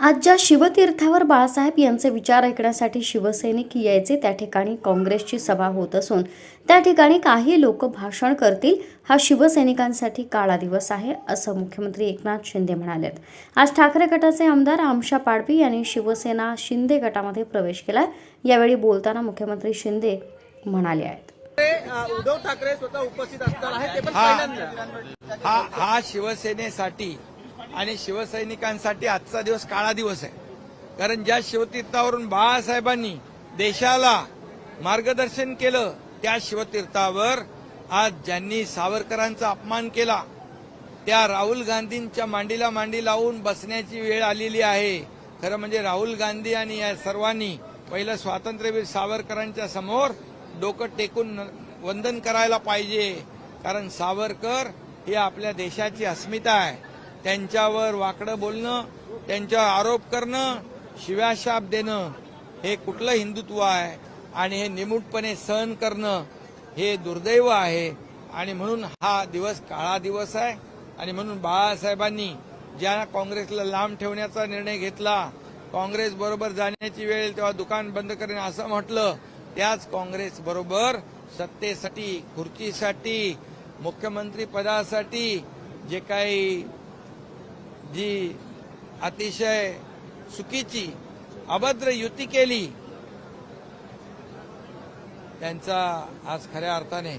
आज ज्या शिवतीर्थावर बाळासाहेब यांचे विचार ऐकण्यासाठी शिवसैनिक यायचे त्या ठिकाणी काँग्रेसची सभा होत असून त्या ठिकाणी काही लोक भाषण करतील हा शिवसैनिकांसाठी काळा दिवस आहे असं मुख्यमंत्री एकनाथ शिंदे म्हणालेत. आज ठाकरे गटाचे आमदार आमशा पाडवी यांनी शिवसेना शिंदे गटामध्ये प्रवेश केला यावेळी बोलताना मुख्यमंत्री शिंदे म्हणाले आहेत. उद्धव ठाकरे स्वतः उपस्थित असणार आहे ते पण. पहिल्यांदा हा शिवसेनेसाठी आणि शिवसैनिकांसाठी आजचा दिवस काळा दिवस आहे. कारण ज्या शिवतीर्थावरून बाळासाहेबांनी देशाला मार्गदर्शन केलं त्या शिवतीर्थावर आज ज्यांनी सावरकरांचा अपमान केला त्या राहुल गांधींच्या मांडीला मांडी लावून बसण्याची वेळ आलेली आहे. खरं म्हणजे राहुल गांधी आणि या सर्वांनी पहिलं स्वातंत्र्यवीर सावरकरांच्या समोर डोकं टेकून वंदन करायला पाहिजे. कारण सावरकर ही आपल्या देशाची अस्मिता आहे. त्यांच्यावर वाकडं बोलणं त्यांच्यावर आरोप करणं शिव्याशाप देणं हे कुठलं हिंदुत्व आहे? आणि हे निमूटपणे सहन करणं हे दुर्दैव आहे. आणि म्हणून हा दिवस काळा दिवस आहे. आणि म्हणून बाळासाहेबांनी ज्या काँग्रेसला लांब ठेवण्याचा निर्णय घेतला काँग्रेस बरोबर जाण्याची वेळ तेव्हा दुकान बंद करणे असं म्हटलं त्याच काँग्रेस बरोबर सत्तेसाठी खुर्चीसाठी मुख्यमंत्री पदासाठी जे काही जी अतिशय चुकीची अभद्र युती केली त्यांचा आज खऱ्या अर्थाने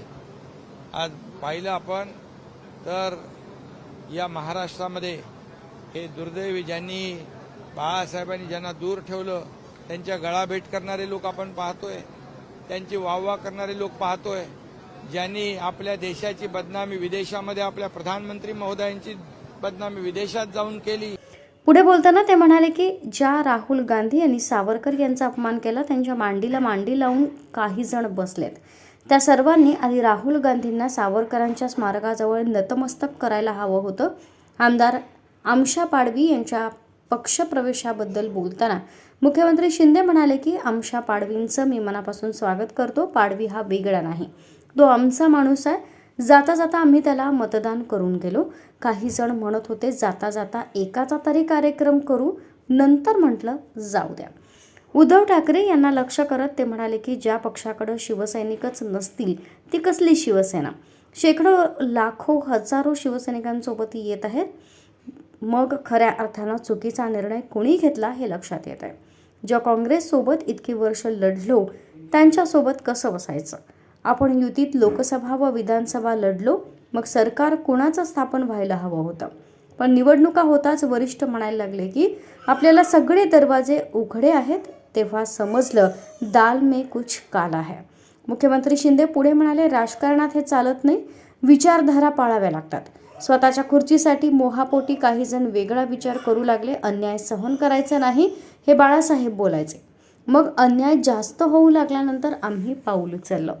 आज पाहिलं आपण तर या महाराष्ट्रामध्ये हे दुर्दैवी ज्यांनी बाळासाहेबांनी ज्यांना दूर ठेवलं त्यांच्या गळाभेट करणारे लोक आपण पाहतोय त्यांची वाहवा करणारे लोक पाहतोय ज्यांनी आपल्या देशाची बदनामी विदेशामध्ये आपल्या प्रधानमंत्री महोदयांची बदनामी विदेशात जाऊन केली. पुढे बोलताना ते म्हणाले की ज्या राहुल गांधी यांनी सावरकर यांचा अपमान केला त्यांच्या मांडीला मांडी लावून काही जण बसलेत. त्या सर्वांनी आधी राहुल गांधींना सावरकरांच्या स्मारकाजवळ नतमस्तक करायला हवं होतं. आमदार आमशा पाडवी यांच्या पक्षप्रवेशाबद्दल बोलताना मुख्यमंत्री शिंदे म्हणाले की आमशा पाडवींचं मी मनापासून स्वागत करतो. पाडवी हा वेगळा नाही. तो आमचा माणूस आहे. जाता जाता आम्ही त्याला मतदान करून गेलो. काही जण म्हणत होते जाता जाता एकाचा तरी कार्यक्रम करू. नंतर म्हटलं जाऊ द्या. उद्धव ठाकरे यांना लक्ष करत ते म्हणाले की ज्या पक्षाकडं शिवसैनिकच नसतील ती कसली शिवसेना? शेकडो लाखो हजारो शिवसैनिकांसोबत येत आहेत. मग खऱ्या अर्थानं चुकीचा निर्णय कुणी घेतला हे लक्षात येत आहे ज्या काँग्रेससोबत इतकी वर्ष लढलो त्यांच्यासोबत कसं बसायचं? आपण युतीत लोकसभा व विधानसभा लढलो मग सरकार कुणाचं स्थापन व्हायला हवं होतं? पण निवडणुका होताच वरिष्ठ म्हणायला लागले की आपल्याला सगळे दरवाजे उघडे आहेत तेव्हा समजलं दाल में कुछ काला है. मुख्यमंत्री शिंदे पुढे म्हणाले राजकारणात हे चालत नाही विचारधारा पाळाव्या लागतात. स्वतःच्या खुर्चीसाठी मोहापोटी काही जण वेगळा विचार करू लागले अन्याय सहन करायचा नाही हे बाळासाहेब बोलायचे. मग अन्याय जास्त होऊ लागल्यानंतर आम्ही पाऊल उचललं.